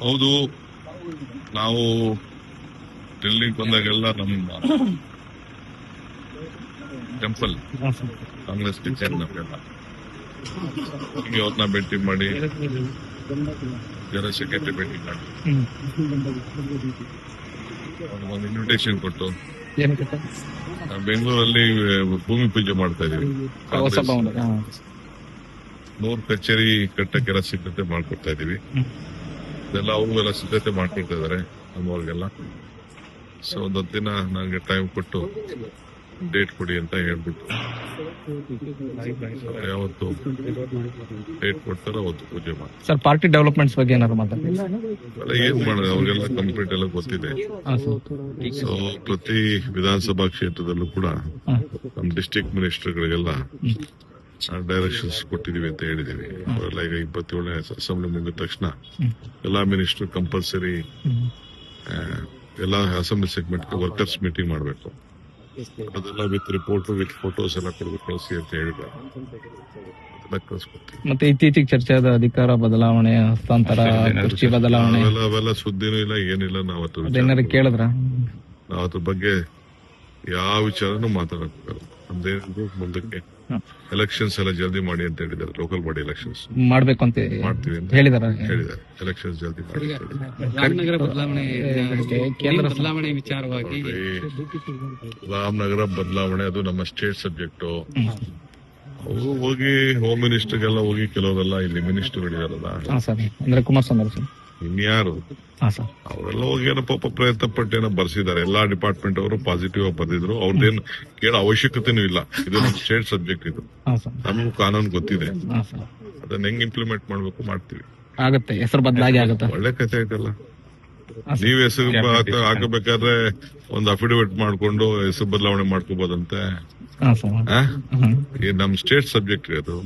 ಹೌದು ನಾವು ಡೆಲ್ಲಿಗೆ ಬಂದಾಗೆಲ್ಲ ನಮ್ಮ ಟೆಂಪಲ್ ಕಾಂಗ್ರೆಸ್ ಟೀಚರ್ ನಮಗೆಲ್ಲ ಹೀಗೆ ಅವ್ರನ್ನ ಭೇಟಿ ಮಾಡಿ ಜನರಲ್ ಸೆಕ್ರೆಟರಿ ಭೇಟಿ ಮಾಡಿ ಒಂದು ಇನ್ವಿಟೇಷನ್ ಕೊಟ್ಟು ಬೆಂಗಳೂರಲ್ಲಿ ಭೂಮಿ ಪೂಜೆ ಮಾಡ್ತಾ ಇದೀವಿ. ನೂರು ಕಚೇರಿ ಕಟ್ಟಕ್ಕೆಲ್ಲ ಸಿದ್ಧತೆ ಮಾಡ್ಕೊಡ್ತಾ ಇದೀವಿ. ಇದೆಲ್ಲ ಅವ್ರಿಗೆಲ್ಲ ಸಿದ್ಧತೆ ಮಾಡ್ಕೊಳ್ತಾ ಇದಾರೆ ನಮ್ಮವ್ರಿಗೆಲ್ಲ. ಸೊ ಒಂದೊಂದು ದಿನ ನನಗೆ ಟೈಮ್ ಕೊಟ್ಟು ಡೇಟ್ ಕೊಡಿ ಅಂತ ಹೇಳ್ಬಿಟ್ಟು. ಯಾವತ್ತು ಡೇಟ್ ಕೊಡ್ತಾರೋ ಅವತ್ತು ಪೂಜೆ ಮಾಡಿ ಸರ್ ಪಾರ್ಟಿ ಡೆವಲಪ್ಮೆಂಟ್ಸ್ ಬಗ್ಗೆ ಏನಾದ್ರು ಮಾತಾಡಿ ಅಲ್ಲ ಏನ್ ಮಾಡೋದು? ಅವ್ರಿಗೆಲ್ಲ ಕಂಪ್ಲೀಟ್ ಎಲ್ಲ ಗೊತ್ತಿದೆ. ಸೊ ಪ್ರತಿ ವಿಧಾನಸಭಾ ಕ್ಷೇತ್ರದಲ್ಲೂ ಕೂಡ. ನಮ್ಮ ಡಿಸ್ಟ್ರಿಕ್ಟ್ ಮಿನಿಸ್ಟರ್ಗಳಿಗೆಲ್ಲ ಡೈರೆಕ್ಷನ್ಸ್ ಕೊಟ್ಟಿದೀವಿ ಅಂತ ಹೇಳಿದೀವಿ ಈಗ ಇಪ್ಪತ್ತೇಳನೇ ಅಸೆಂಬ್ಲಿ ಮುಗಿದ ತಕ್ಷಣ ಎಲ್ಲಾ ಮಿನಿಸ್ಟರ್ ಕಂಪಲ್ಸರಿ ಎಲ್ಲಾ ಅಸೆಂಬ್ಲಿ ಸೆಗ್ಮೆಂಟ್ ವರ್ಕರ್ಸ್ ಮೀಟಿಂಗ್ ಮಾಡಬೇಕು. ಅದೆಲ್ಲ ವಿತ್ ರಿಪೋರ್ಟ್ ವಿತ್ ಫೋಟೋಸ್ ಎಲ್ಲ ಕೊಡ್ಬೇಕು ಕಳಿಸಿ ಅಂತ ಕಳಿಸ್ಕೊಡ್ತೀವಿ ಮತ್ತೆ ಇತ್ತೀಚೆಗೆ ಆದ ಅಧಿಕಾರ ಬದಲಾವಣೆ ಹಸ್ತಾಂತರ ಕುರ್ಚಿ ಬದಲಾವಣೆ. ಅವೆಲ್ಲ ಸುದ್ದಿನೂ ಇಲ್ಲ ಏನಿಲ್ಲ ನಾವು ಅದ್ರ ಕೇಳಿದ್ರ? ನಾವು ಅದ್ರ ಬಗ್ಗೆ ಯಾವ ವಿಚಾರನೂ ನಮ್ದೇನಿದ್ರು ಮುಂದಕ್ಕೆ. ಎಲೆಕ್ಷನ್ಸ್ ಎಲ್ಲ ಜಲ್ದಿ ಮಾಡಿ ಅಂತ ಹೇಳಿದ್ದಾರೆ ಲೋಕಲ್ ಬಾಡಿ ಎಲೆಕ್ಷನ್ಸ್ ಮಾಡ್ಬೇಕು ಅಂತ ಮಾಡ್ತೀವಿ ಅಂತ ಹೇಳಿದಾರ. ಹೇಳಿದ್ದಾರೆ. ಎಲೆಕ್ಷನ್ಸ್ ಜಲ್ದಿ ಮಾಡಿ ಅಂತ ಹೇಳಿದ್ದಾರೆ. ರಾಮನಗರ ಬದಲಾವಣೆ ಕೇಂದ್ರ ಬದಲಾವಣೆ ವಿಚಾರವಾಗಿ ರಾಮನಗರ ಬದಲಾವಣೆ ಅದು ನಮ್ಮ ಸ್ಟೇಟ್ ಸಬ್ಜೆಕ್ಟ್ ಅವರು ಹೋಗಿ ಹೋಮ್ ಮಿನಿಸ್ಟರ್ಗೆಲ್ಲ ಹೋಗಿ ಕೆಲವರೆಲ್ಲ ಇಲ್ಲಿ ಮಿನಿಸ್ಟರ್ಗಳಿದಾರಲ್ಲ ಹಾ ಸರ್. ಅಂದ್ರೆ ಕುಮಾರಸ್ವಾಮಿ ಸರ್. ಇನ್ಯಾರು? ಅವರೆಲ್ಲ ಹೋಗಿ ಏನೋ ಪಾಪ ಪ್ರಯತ್ನ ಪಟ್ಟು ಏನೋ ಬರ್ಸಿದ್ದಾರೆ. ಎಲ್ಲಾ ಡಿಪಾರ್ಟ್ಮೆಂಟ್ ಅವರು ಪಾಸಿಟಿವ್ ಆಗಿ ಬಂದಿದ್ರು. ಅವ್ರದ್ದೇನು ಕೇಳೋ ಅವಶ್ಯಕತೆನೂ ಇಲ್ಲ. ಇದು ಸ್ಟೇಟ್ ಸಬ್ಜೆಕ್ಟ್ ಇದು. ನಮಗೂ ಕಾನೂನು ಗೊತ್ತಿದೆ. ಅದನ್ನ ಹೆಂಗ್ ಇಂಪ್ಲಿಮೆಂಟ್ ಮಾಡ್ಬೇಕು ಮಾಡ್ತೀವಿ. ಆಗತ್ತೆ. ಹೆಸರು ಬದಲಾಗಿ ಆಗುತ್ತೆ. ಒಳ್ಳೆ ಕಥೆ ಆಯ್ತಲ್ಲ. ನೀವ್ ಹೆಸರು ಹಾಕಬೇಕಾದ್ರೆ ಒಂದು ಅಫಿಡವಿಟ್ ಮಾಡ್ಕೊಂಡು ಹೆಸರು ಬದಲಾವಣೆ ಮಾಡ್ಕೋಬಹುದಂತೆ ಹಾ ಸರ್. ಈ ನಮ್ ಸ್ಟೇಟ್ ಸಬ್ಜೆಕ್ಟ್ ಅದು.